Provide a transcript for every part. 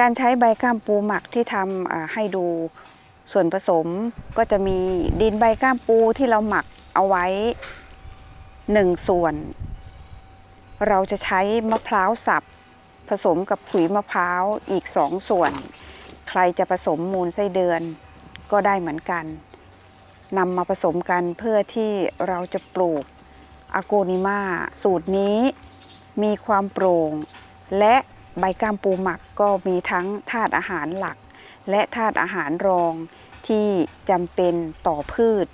การใช้ใบก้ามปูหมักที่ทำให้ดูส่วนผสมก็จะมีดินใบก้ามปูที่เราหมักเอาไว้หนึ่งส่วน เราจะใช้มะพร้าวสับผสมกับขุยมะพร้าวอีกสองส่วน ใครจะผสมมูลไส้เดือนก็ได้เหมือนกันนำมาผสมกันเพื่อที่เราจะปลูกอโกนิมาสูตรนี้มีความโปร่ง และ ใบก้ามปูหมักก็มีทั้งธาตุอาหารหลัก และธาตุอาหารรองที่จำเป็นต่อพืช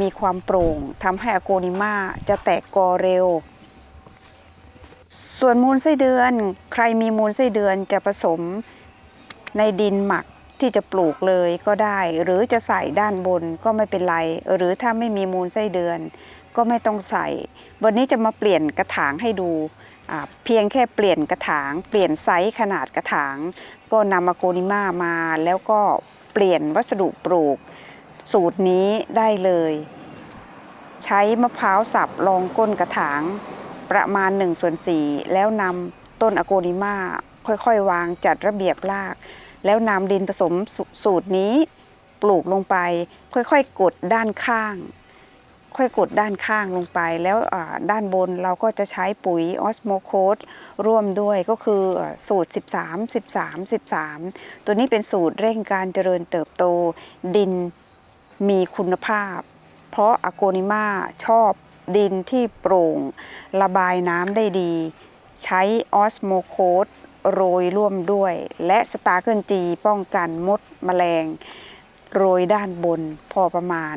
มีความโปร่งทำให้อโกนิมาจะแตกกอเร็ว ส่วนมูลไส้เดือน ใครมีมูลไส้เดือนจะผสมในดินหมักที่จะปลูกเลยก็ได้ หรือจะใส่ด้านบนก็ไม่เป็นไร หรือถ้าไม่มีมูลไส้เดือน ก็ไม่ต้องใส่ วันนี้จะมาเปลี่ยนกระถางให้ดู เพียงแค่เปลี่ยนกระถาง เปลี่ยนไซส์ขนาดกระถาง ก็นำอะโกนิมามาแล้วก็เปลี่ยนวัสดุปลูก สูตรนี้ได้เลย ใช้มะพร้าวสับรองก้นกระถางประมาณ1ส่วน4แล้วนำต้นอโกนิมาค่อยๆ วางจัดระเบียบราก แล้วนำดินผสมสสูตรนี้ปลูกลงไป ค่อยๆ กดด้านข้าง ค่อยกดด้านข้างลงไป แล้วด้านบนเราก็จะใช้ปุ๋ยออสโมโคสร่วมด้วยก็คือสูตร 13 13 13 ตัวนี้เป็นสูตรเร่งการเจริญเติบโตดินมีคุณภาพ เพราะอโกนิมาชอบดินที่โปร่ง ระบายน้ำได้ดี ใช้ออสโมโคสโรยร่วมด้วย และสตาร์เกิลจีป้องกันมดแมลง โรยด้านบนพอประมาณ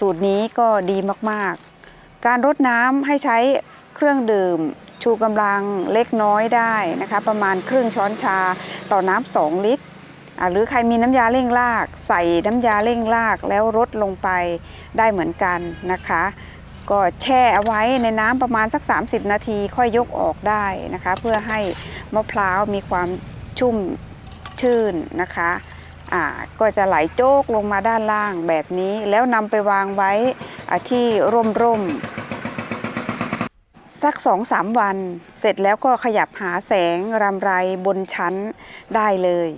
สูตรนี้ก็ดีมากๆ การรดน้ำให้ใช้เครื่องดื่ม ชูกำลังเล็กน้อยได้นะคะ ประมาณครึ่งช้อนชาต่อน้ำสองลิตร หรือใครมีน้ำยาเร่งราก ใส่น้ำยาเร่งรากแล้วรดลงไปได้เหมือนกันนะคะ ก็แช่เอาไว้ในน้ำประมาณสัก 30 นาทีค่อยยกออกได้นะคะ เพื่อให้มะพร้าวมีความชุ่มชื่นนะคะ ก็จะไหลโจกลงมาด้านล่างแบบนี้ แล้วนำไปวางไว้ที่ร่มๆสักสองสามวัน เสร็จแล้วก็ขยับหาแสงรำไรบนชั้นได้เลย